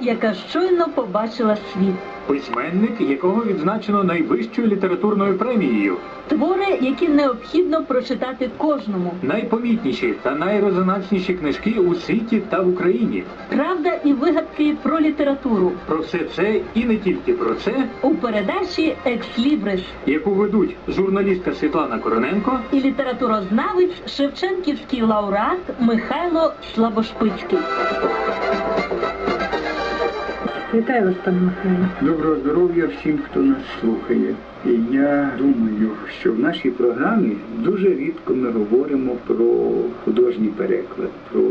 людина, яка щойно побачила світ. Письменник, якого відзначено найвищою літературною премією, Твори, які необхідно прочитати кожному. найпомітніші та найрезонансніші книжки у світі та в Україні. Правда і вигадки про літературу Про все це і не тільки про це, у передачі Екслібрис яку ведуть журналістка Світлана Короненко і літературознавець Шевченківський лауреат Михайло Слабошпицький. Вітаю вас, пане Михайло. Доброго здоров'я всім, хто нас слухає. І я думаю, що в нашій програмі дуже рідко ми говоримо про художній переклад, про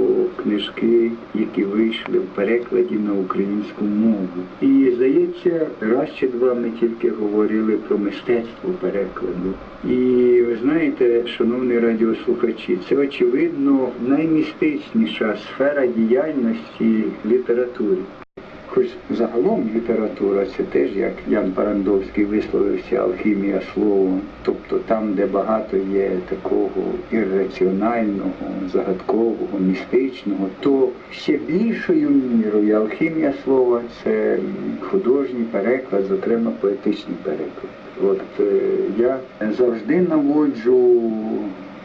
книжки, які вийшли в перекладі на українську мову. І здається, раз чи два ми тільки говорили про мистецтво перекладу. І ви знаєте, шановні радіослухачі, це очевидно наймістичніша сфера діяльності літератури. Хоч загалом література це теж, як Ян Парандовський висловився, алхімія слова, тобто там, де багато є такого ірраціонального, загадкового, містичного, то ще більшою мірою алхімія слова це художній переклад, зокрема поетичний переклад. От е, я завжди наводжу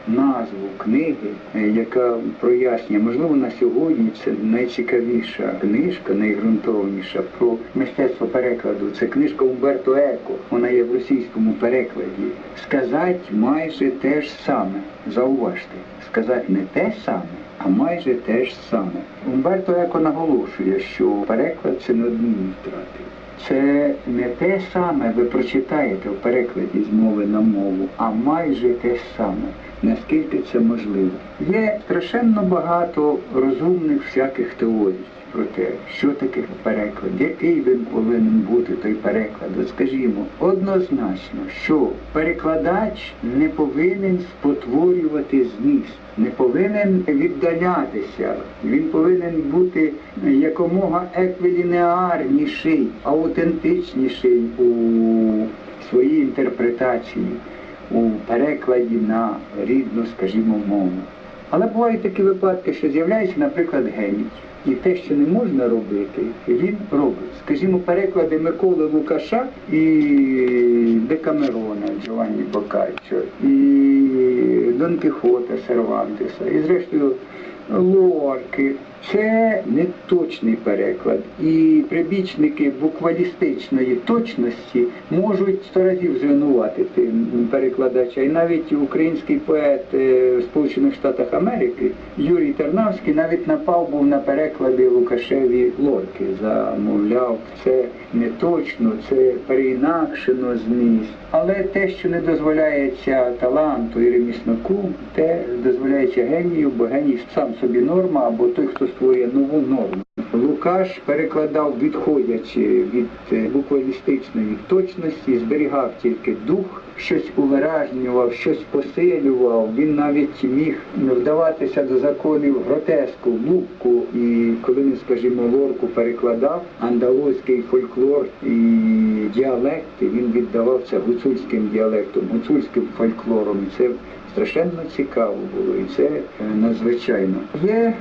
назву книги, е, яка прояснює, можливо, на сьогодні це найцікавіша книжка, найґрунтовніша про мистецтво перекладу. Це книжка Умберто Еко. Вона є в російському перекладі. Сказати майже те ж саме. Зауважте, сказати не те саме. А майже те ж саме. Умберто Еко наголошує, що переклад це не одну втрати. Це не те саме ви прочитаєте в перекладі з мови на мову, а майже те саме. Наскільки це можливо? Є страшенно багато розумних всяких теорій про те, що таке переклад, який він повинен бути той переклад. Скажімо, однозначно, що перекладач не повинен спотворювати зміст, не повинен віддалятися. Він повинен бути якомога еквілінеарніший, аутентичніший у своїй інтерпретації, у перекладі на рідну, скажімо, мову. Але бувають такі випадки, що з'являється, наприклад, геній. І те, що не можна робити, він робить. Скажімо, переклади Миколи Лукаша і Декамерона Джованні Боккаччо, і Дон Кіхота Сервантеса, і зрештою Лорки. Це не точний переклад, і прибічники буквалістичної точності можуть сто разів звинуватити перекладача. І навіть український поет е, Сполучених Штатах Америки Юрій Тернавський навіть напав був на переклади Лукашеві Лорки. Замовляв, це не точно, це переінакшено зміст. Але те, що не дозволяється таланту і реміснику, те дозволяється генію, бо геній сам собі норма, або той, хто створює нову норму. Лукаш перекладав, відходячи від е, буквалістичної точності, зберігав тільки дух, щось увиражнював, щось посилював. Він навіть міг вдаватися до законів гротеску, лупку. І коли він, скажімо, лорку перекладав, андалузький фольклор і діалекти, він віддавав це гуцульським діалектом, гуцульським фольклором. І це страшенно цікаво було, і це е, надзвичайно. Є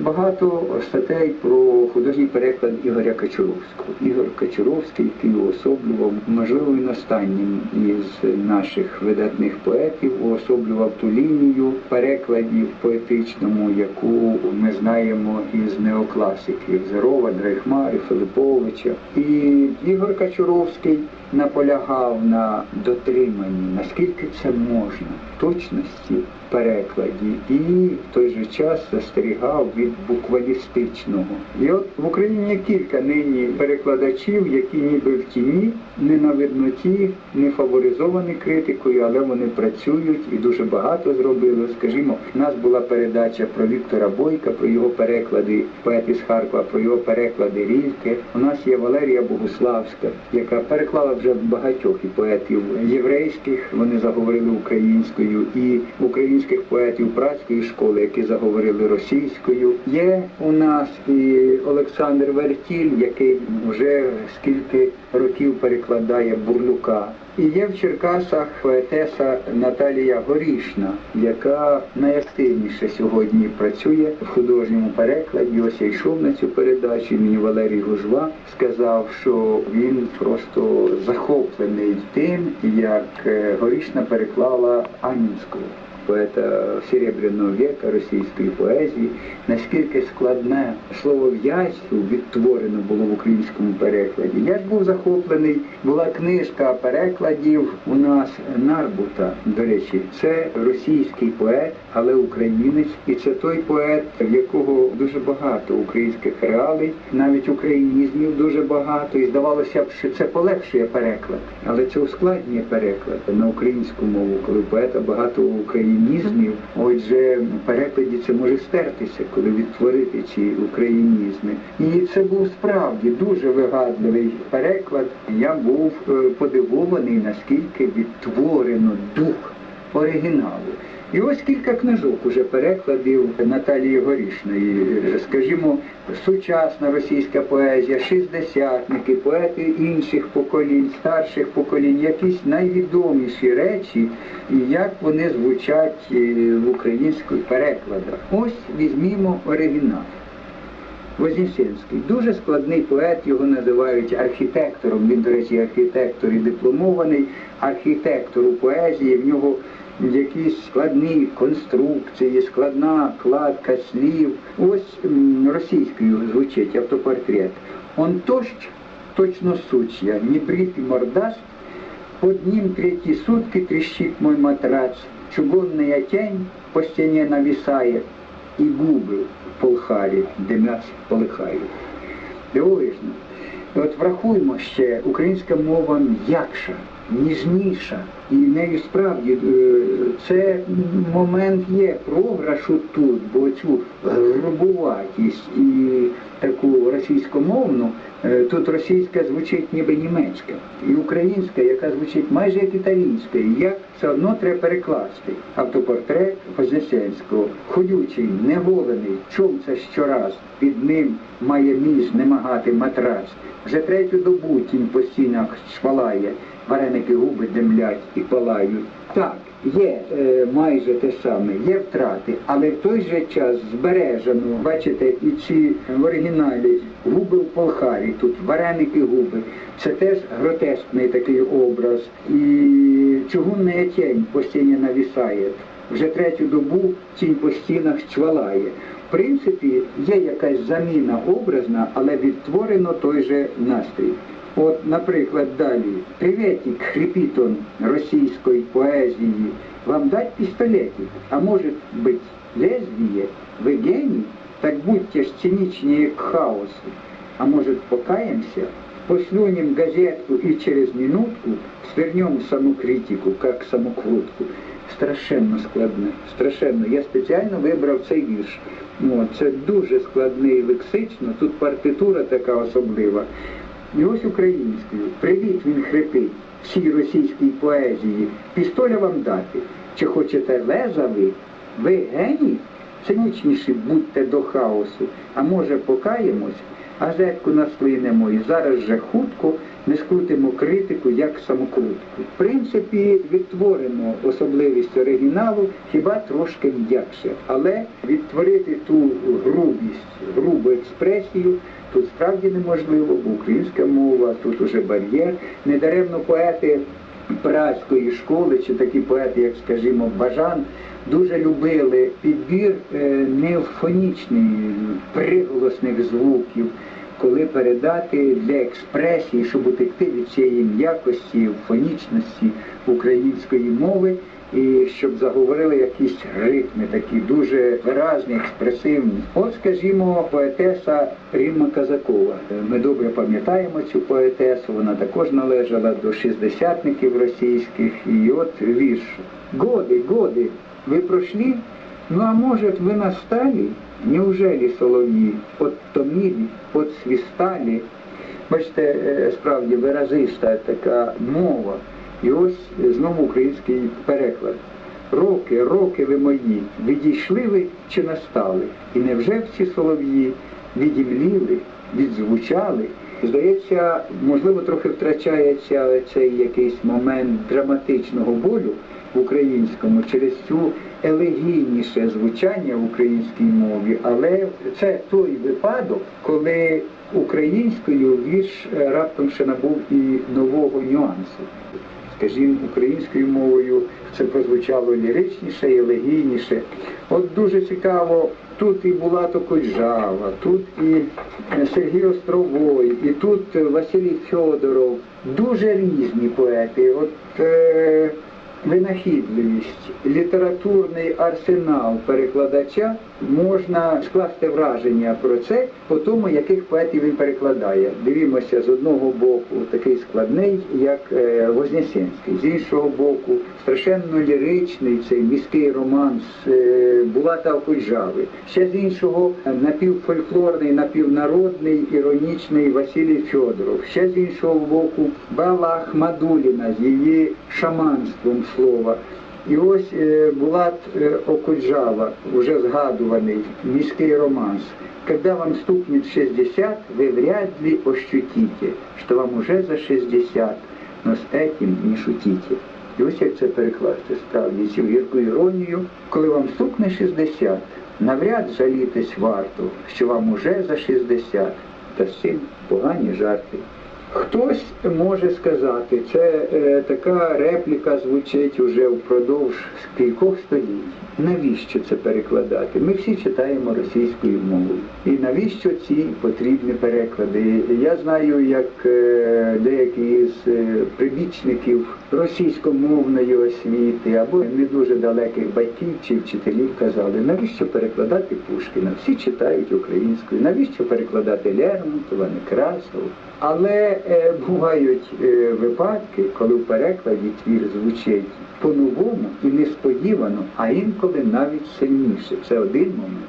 багато статей про художній переклад Ігоря Качуровського. Ігор Качуровський, який уособлював, можливо, він останнім із наших видатних поетів, уособлював ту лінію перекладів поетичному, яку ми знаємо із неокласиків Зерова, Дрейхмари, Филиповича. І Ігор Качуровський наполягав на дотриманні, наскільки це можна, точності в перекладі, і в той же час застерігав від буквалістичного. І от в Україні є кілька нині перекладачів, які ніби в тіні, не на видноті, не фаворизовані критикою, але вони працюють і дуже багато зробили. Скажімо, у нас була передача про Віктора Бойка, про його переклади поет із Харкова, про його переклади Рільки. У нас є Валерія Богуславська, яка переклала вже багатьох і поетів єврейських. Вони заговорили українською, і українських поетів працької школи, які заговорили російською. Є у нас і Олександр Вертіль, який вже скільки років перекладає Бурлюка. І є в Черкасах поетеса Наталія Горішна, яка найактивніше сьогодні працює в художньому перекладі. Ось я йшов на цю передачу. Мені Валерій Гужва сказав, що він просто захоплений тим, як е, Горішна переклала Анінського. Поета Серебряного віка російської поезії, наскільки складне словов'язство відтворено було в українському перекладі. Я ж був захоплений, була книжка перекладів у нас Нарбута. До речі, це російський поет, але українець, і це той поет, в якого дуже багато українських реалій, навіть українізмів дуже багато. І здавалося б, що це полегшує переклад, але це ускладнює переклад на українську мову, коли поета багато українізмів. Отже, в перекладі це може стертися, коли відтворити ці українізми. І це був справді дуже вигадливий переклад. Я був е, подивований, наскільки відтворено дух оригіналу. І ось кілька книжок уже перекладів Наталії Горішної. Скажімо, сучасна російська поезія, шістдесятники, поети інших поколінь, старших поколінь, якісь найвідоміші речі, як вони звучать е, в українських перекладах. Ось візьмімо оригінал. Вознесенський. Дуже складний поет, його називають архітектором. Він, до речі, архітектор і дипломований, архітектор у поезії. В нього якісь складні конструкції, складна кладка слів. Ось російською звучить автопортрет. Он тощ, точно сучья, не брит и мордаст, под ним третьи сутки трещит мой матрац, чугунная тень по стене нависает, и губы в полхарі димять, полихають. Дивовижно. От врахуємо ще, українська мова м'якша, ніжніша. І в неї справді е, це момент є програшу тут, бо цю грубуватість і таку російськомовну, е, тут російська звучить ніби німецька, і українська, яка звучить майже як італійська, і як все одно треба перекласти. Автопортрет Вознесенського, ходючий, неголений, чом це щораз, під ним має між немагати матрац. Вже третю добу тінь по стінах швалає, вареники губи демлять і палають. Так, є е, майже те саме, є втрати, але в той же час збережено, бачите, і ці в оригіналі губи в полхарі, тут вареники губи. Це теж гротескний такий образ. І чугунна тінь по стіні навісає. Вже третю добу тінь по стінах чвалає. В принципі, є якась заміна образна, але відтворено той же настрій. От, наприклад, далі. Приветик, хрипит он російської поезії. Вам дать пістолетик, а може быть лезвие? Ви гений? Так будьте ж циничнее к хаосу. А может покаемся? Послюнем газетку и через минутку свернем саму критику, как самокрутку. Страшенно складне, страшенно. Я спеціально вибрав цей вірш. От, це дуже складний лексично, тут партитура така особлива. І ось українською. Привіт він хрипить всій російській поезії. Пістоля вам дати. Чи хочете леза ви? Ви геній? Цинічніші будьте до хаосу. А може покаємось? Газетку наслинемо і зараз же хутко не скрутимо критику як самокрутку. В принципі, відтворено особливість оригіналу хіба трошки м'якше, але відтворити ту грубість, грубу експресію тут справді неможливо, бо українська мова, тут уже бар'єр. Недаремно поети празької школи, чи такі поети, як, скажімо, Бажан, дуже любили підбір е, неофонічний, приголосних звуків, коли передати для експресії, щоб утекти від цієї м'якості, фонічності української мови, і щоб заговорили якісь ритми такі дуже виразні, експресивні. От, скажімо, поетеса Римма Казакова. Ми добре пам'ятаємо цю поетесу, вона також належала до шістдесятників російських. І от вірш. Годи, годи, ви пройшли? Ну а может вы настали? Неужели солов'ї подтомили, подсвистали? Бачите, е, справді виразиста така мова. І ось знову український переклад. Роки, роки ви мої, відійшли ви чи настали? І невже всі солов'ї відімліли, відзвучали? Здається, можливо, трохи втрачається цей якийсь момент драматичного болю в українському через цю елегійніше звучання в українській мові, але це той випадок, коли українською вірш е, раптом ще набув і нового нюансу. Скажімо, українською мовою це прозвучало ліричніше і елегійніше. От дуже цікаво, тут і Булато Коджава, тут і е, Сергій Островой, і тут Василій Фьодоров. Дуже різні поети. От е, винахідливість, літературний арсенал перекладача можна скласти враження про це по тому, яких поетів він перекладає. Дивімося з одного боку такий складний, як е, Вознесенський, з іншого боку, страшенно ліричний цей міський романс е, Булата Окуджави. Ще з іншого напівфольклорний, напівнародний, іронічний Василій Фьодоров. Ще з іншого боку Бала Ахмадуліна з її шаманством слова. І ось е, Булат е, Окуджава, уже згадуваний, міський романс. Когда вам стукнет 60, вы вряд ли ощутите, что вам уже за 60, но с этим не шутите. І ось як це перекласти справді цю гірку іронію, коли вам стукне 60, навряд жалітись варто, що вам уже за 60, та з погані жарти. Хтось може сказати, це е, така репліка звучить уже впродовж кількох століть. Навіщо це перекладати? Ми всі читаємо російською мовою. І навіщо ці потрібні переклади? Я знаю, як е, деякі з е, прибічників російськомовної освіти або не дуже далеких батьків чи вчителів казали, навіщо перекладати Пушкіна? Всі читають українською, навіщо перекладати Лермонтова, Некрасова? Але бувають е, випадки, коли в перекладі твір звучить по-новому і несподівано, а інколи навіть сильніше. Це один момент.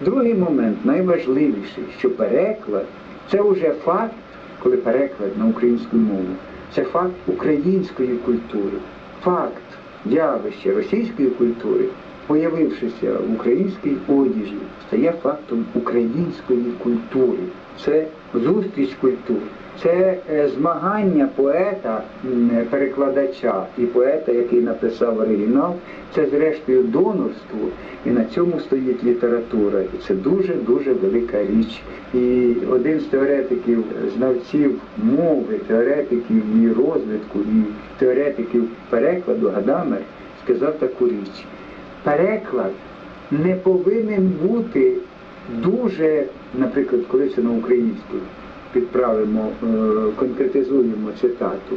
Другий момент, найважливіший, що переклад це вже факт, коли переклад на українську мову, це факт української культури, факт явища російської культури, появившися в українській одіжі, стає фактом української культури. Це зустріч культур. Це е, змагання поета-перекладача і поета, який написав оригінал, це зрештою донорство, і на цьому стоїть література. І це дуже-дуже велика річ. І один з теоретиків, знавців мови, теоретиків її розвитку і теоретиків перекладу Гадамер сказав таку річ. Переклад не повинен бути дуже, наприклад, коли це на українську підправимо, е, конкретизуємо цитату,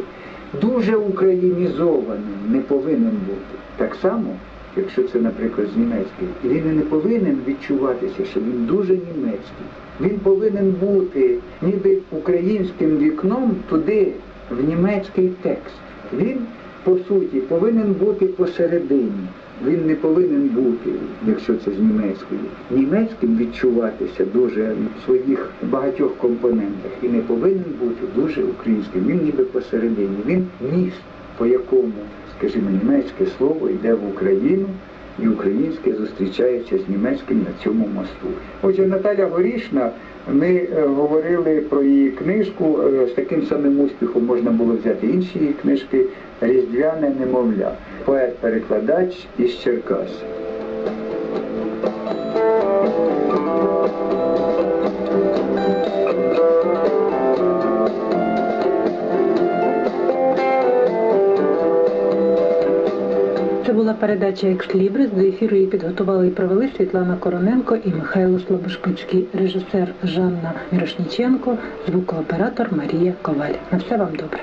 дуже українізованим не повинен бути. Так само, якщо це, наприклад, з німецької, він не повинен відчуватися, що він дуже німецький. Він повинен бути ніби українським вікном туди, в німецький текст. Він, по суті, повинен бути посередині. Він не повинен бути, якщо це з німецькою, німецьким відчуватися дуже в своїх багатьох компонентах і не повинен бути дуже українським. Він ніби посередині. Він міст, по якому, скажімо, німецьке слово йде в Україну, і українське зустрічається з німецьким на цьому мосту. Отже, Наталя Горішна, ми е, говорили про її книжку. е, З таким самим успіхом можна було взяти інші її книжки Різдвяне немовля. Поет-перекладач із Черкас. Була передача «Екслібрис». До ефіру її підготували і провели Світлана Короненко і Михайло Слобошкицький, режисер Жанна Мірошніченко, звукооператор Марія Коваль. На все вам добре.